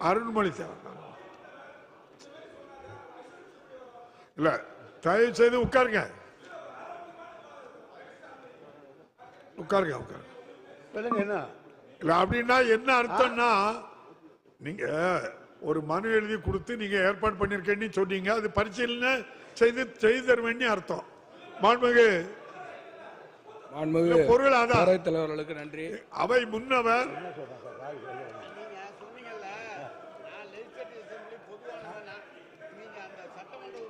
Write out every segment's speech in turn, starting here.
அருண்மொழி தேவன் இல்ல தயவு செய்து உட்காருங்க உட்காருங்க. உட்காருங்க என்ன? இல்ல அப்படின்னா என்ன அர்த்தம்னா நீங்க ஒரு மனு எழுதி கொடுத்து நீங்க ஏற்பாடு பண்ணிருக்கேன்னு சொன்னீங்க அது பரிசீலனை செய்து செய்து தர வேண்டிய அர்த்தம். மாண்புமிகு. மாண்புமிகு பொருள் தலைவர்களுக்கு நன்றி. அவை முன்னவர்.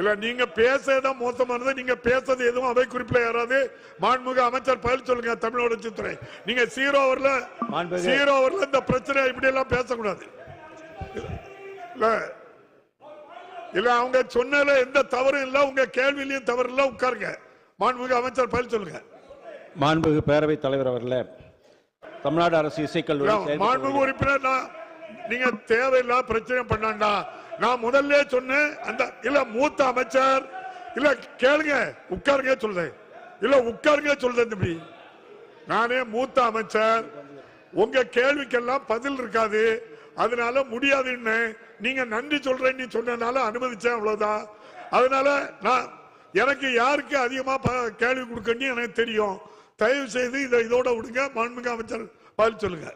இல்ல நீங்க பேசதான் மோசமா இருந்தா நீங்க பேசுறது எதுவும் அவை குறிப்பில் யாராவது மாண்புமிகு அமைச்சர் பதில் சொல்லுங்க தமிழ் வளர்ச்சித்துறை நீங்க ஜீரோ ஓவர்ல ஜீரோ ஓவர்ல இந்த பிரச்சனை இப்படி எல்லாம் பேசக்கூடாது. இல்ல இல்ல அவங்க சொன்னதுல எந்த தவறும் இல்ல உங்க கேள்வியிலையும் தவறு இல்ல உட்காருங்க. மாண்புமிகு அமைச்சர் பதில் சொல்லுங்க. மாண்புமிகு பேரவைத் தலைவர் அவர்களே தமிழ்நாடு அரசு இசைக்கல்லூரி மாண்புமிகு உறுப்பினர் நீங்க தேவையில்லா பிரச்சனை பண்ணாண்டா நான் முதல்ல சொன்னேன் அந்த இல்ல மூத்த அமைச்சர் இல்ல கேளுங்க உட்காருங்க சொல்றேன். இல்ல உட்காருங்க சொல்றேன் தம்பி நானே மூத்த அமைச்சர். உங்க கேள்விக்கெல்லாம் பதில் இருக்காது. அதனால முடியாதுன்னு நீங்க நன்றி சொல்றேன்னு சொன்னதுனால அனுமதிச்சேன் அவ்வளவுதான் அதனால நான் எனக்கு யாருக்கு அதிகமா ப- கேள்வி கொடுக்கணும்னு எனக்கு தெரியும். தயவு செய்து இதை இதோட விடுங்க. மாண்புமிகு அமைச்சர் பதில் சொல்லுங்க.